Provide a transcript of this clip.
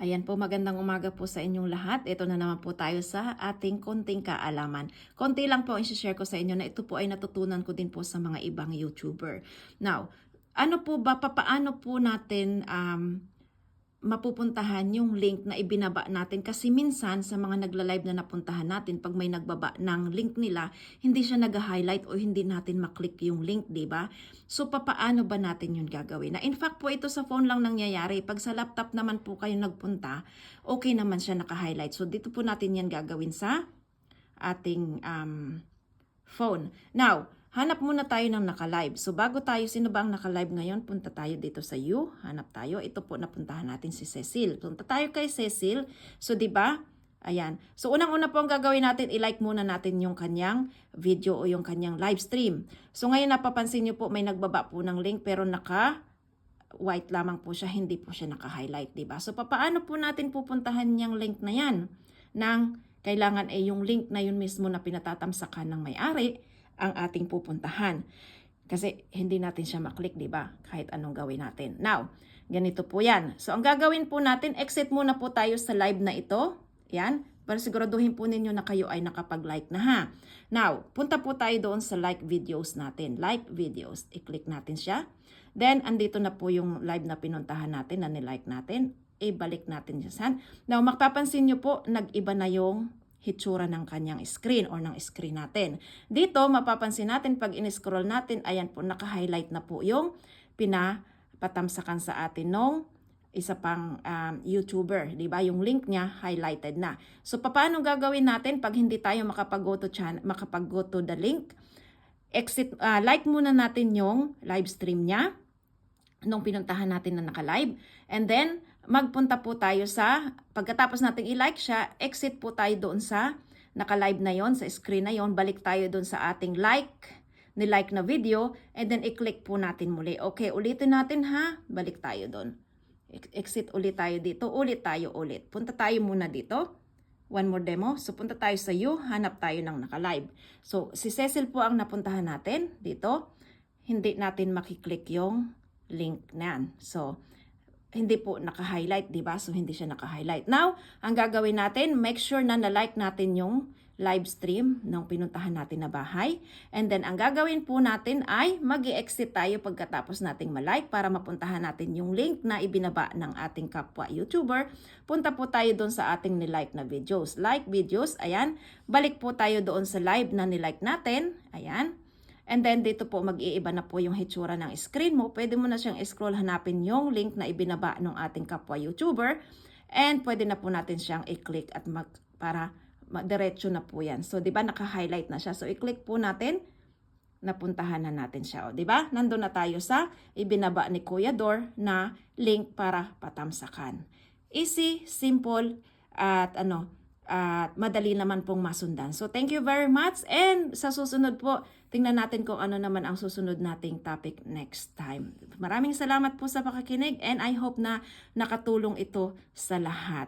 Ayan po, magandang umaga po sa inyong lahat. Ito na naman po tayo sa ating konting kaalaman. Konti lang po ang share ko sa inyo na ito po ay natutunan ko din po sa mga ibang YouTuber. Now, ano po ba, papaano po natin um, mapupuntahan yung link na ibinaba natin kasi minsan sa mga nagla-live na napuntahan natin pag may nagbaba ng link nila hindi siya nag-highlight o hindi natin maklik yung link, 'di ba? So papaano ba natin yun gagawin? Na in fact po ito sa phone lang nangyayari. Pag sa laptop naman po kayo nagpunta, okay naman siya naka-highlight. So dito po natin yan gagawin sa ating um, phone. Now, hanap muna tayo ng naka-live. So bago tayo, sino ba ang naka-live ngayon? Punta tayo dito sa you. Hanap tayo. Ito po napuntahan natin si Cecil. Punta tayo kay Cecil. So 'di ba? Ayan. So unang-una po ang gagawin natin, i-like muna natin yung kanyang video o yung kanyang live stream. So ngayon napapansin niyo po may nagbaba po ng link pero naka white lamang po siya, hindi po siya naka-highlight, 'di ba? So papaano po natin pupuntahan yung link na 'yan? Nang kailangan ay yung link na yun mismo na pinatatamsakan ng may-ari ang ating pupuntahan. Kasi hindi natin siya maklik, di ba? Kahit anong gawin natin. Now, ganito po yan. So, ang gagawin po natin, exit muna po tayo sa live na ito. Yan. Para siguraduhin po ninyo na kayo ay nakapag-like na ha. Now, punta po tayo doon sa like videos natin. Like videos. I-click natin siya. Then, andito na po yung live na pinuntahan natin na nilike natin. I-balik natin siya. Now, makapapansin nyo po, nag-iba na yung hitsura ng kanyang screen or ng screen natin. Dito, mapapansin natin pag in-scroll natin, ayan po, naka-highlight na po yung pinapatamsakan sa atin nung isa pang um, YouTuber, 'di ba? Yung link niya highlighted na. So paano gagawin natin pag hindi tayo makapag-go to channel, makapag-go to the link? Exit uh, like muna natin yung live stream niya nung pinuntahan natin na naka-live. And then magpunta po tayo sa pagkatapos nating i-like siya, exit po tayo doon sa naka-live na yon sa screen na yon, balik tayo doon sa ating like ni-like na video and then i-click po natin muli. Okay, ulitin natin ha. Balik tayo doon. Exit ulit tayo dito. Ulit tayo ulit. Punta tayo muna dito. One more demo. So, punta tayo sa you. Hanap tayo ng naka-live. So, si Cecil po ang napuntahan natin dito. Hindi natin makiklik yung link na yan. So, hindi po naka-highlight, di ba? So, hindi siya naka-highlight. Now, ang gagawin natin, make sure na na-like natin yung live stream ng pinuntahan natin na bahay. And then, ang gagawin po natin ay mag exit tayo pagkatapos nating malike para mapuntahan natin yung link na ibinaba ng ating kapwa YouTuber. Punta po tayo doon sa ating nilike na videos. Like videos, ayan. Balik po tayo doon sa live na nilike natin. Ayan. And then dito po mag-iiba na po yung hitsura ng screen mo. Pwede mo na siyang scroll hanapin yung link na ibinaba ng ating kapwa YouTuber. And pwede na po natin siyang i-click at mag, para diretso na po yan. So, di ba, naka-highlight na siya. So, i-click po natin, napuntahan na natin siya. O, di ba? Nandun na tayo sa ibinaba ni Kuya Dor na link para patamsakan. Easy, simple, at ano, at madali naman pong masundan. So, thank you very much. And sa susunod po, tingnan natin kung ano naman ang susunod nating topic next time. Maraming salamat po sa pakikinig and I hope na nakatulong ito sa lahat.